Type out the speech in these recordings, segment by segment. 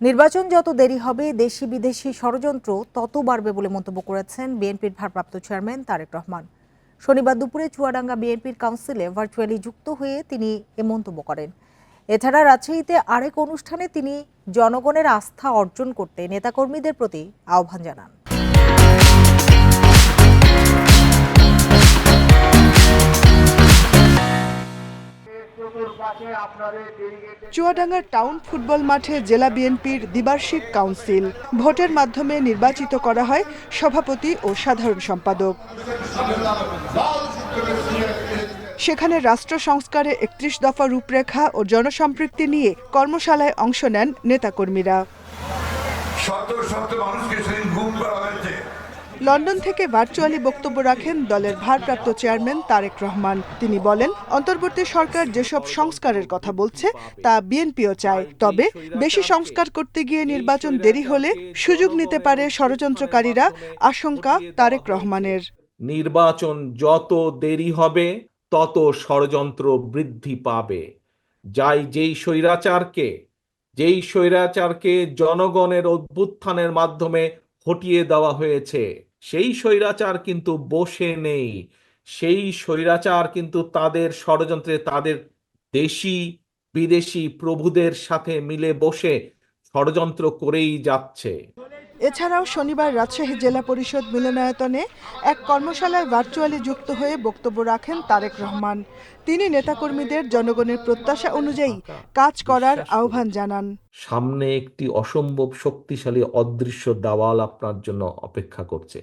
নির্বাচন যত দেরি হবে, দেশি বিদেশি ষড়যন্ত্র তত বাড়বে বলে মন্তব্য করেছেন বিএনপির ভারপ্রাপ্ত চেয়ারম্যান তারেক রহমান। শনিবার দুপুরে চুয়াডাঙ্গা বিএনপির কাউন্সিলে ভার্চুয়ালি যুক্ত হয়ে তিনি এ মন্তব্য করেন। এছাড়া রাজশাহীতে আরেক অনুষ্ঠানে তিনি জনগণের আস্থা অর্জন করতে নেতাকর্মীদের প্রতি আহ্বান জানান। চুয়াডাঙ্গার টাউন ফুটবল মাঠে জেলা বিএনপির দ্বিবার্ষিক কাউন্সিল। ভোটের মাধ্যমে নির্বাচিত করা হয় সভাপতি ও সাধারণ সম্পাদক। সেখানে রাষ্ট্র সংস্কারে একত্রিশ দফা রূপরেখা ও জনসম্পৃক্তি নিয়ে কর্মশালায় অংশ নেন নেতাকর্মীরা। শত শত মানুষকে সেদিন গুম করা হয়েছে লন্ডন থেকে ভার্চুয়ালি বক্তব্য রাখেন দলের ভারপ্রাপ্ত চেয়ারম্যান তারেক রহমান। তিনি বলেন, অন্তর্বর্তী সরকার যেসব সংস্কারের কথা বলছে, তা বিএনপিও চায়। তবে বেশি সংস্কার করতে গিয়ে নির্বাচন দেরি হলে সুযোগ নিতে পারে ষড়যন্ত্রকারীরা, আশঙ্কা তারেক রহমানের। নির্বাচন যত দেরি হবে, তত ষড়যন্ত্র বৃদ্ধি পাবে। যাই যেই স্বৈরাচারকে যেই স্বৈরাচারকে জনগণের অভ্যুত্থানের মাধ্যমে হটিয়ে দেওয়া হয়েছে সেই স্বৈরাচার কিন্তু বসে নেই। সেই স্বৈরাচার কিন্তু তাদের ষড়যন্ত্রে তাদের দেশি, বিদেশি প্রভুদের সাথে মিলে বসে ষড়যন্ত্র করেই যাচ্ছে। এছাড়াও শনিবার রাজশাহী জেলা পরিষদ মিলনায়তনে এক কর্মশালায় ভার্চুয়ালি যুক্ত হয়ে বক্তব্য রাখেন তারেক রহমান। তিনি নেতাকর্মীদের জনগণের প্রত্যাশা অনুযায়ী কাজ করার আহ্বান জানান। সামনে একটি অসম্ভব শক্তিশালী অদৃশ্য দাওয়াল আপনার জন্য অপেক্ষা করছে,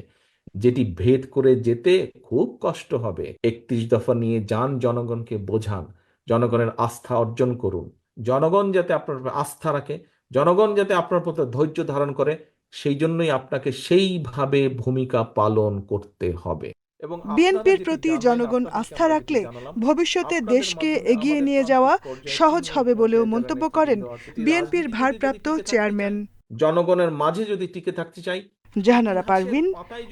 যেটি ভেদ করে যেতে খুব কষ্ট হবে। একত্রিশ দফা নিয়ে যান জনগণকে বোঝান, জনগণের আস্থা অর্জন করুন। জনগণ যাতে আপনার আস্থা রাখে, জনগণ যাতে আপনার প্রতি ধৈর্য ধারণ করে সেই জন্যই আপনাকে সেইভাবে ভূমিকা পালন করতে হবে। এবং বিএনপির প্রতি জনগণ আস্থা রাখলে ভবিষ্যতে দেশকে এগিয়ে নিয়ে যাওয়া সহজ হবে বলেও মন্তব্য করেন বিএনপির ভারপ্রাপ্ত চেয়ারম্যান জনগণের মাঝে যদি টিকে থাকতে চাই জাহানারা পারভিন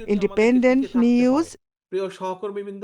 ইন্ডিপেন্ডেন্ট নিউজ প্রিয় সহকর্মীবৃন্দ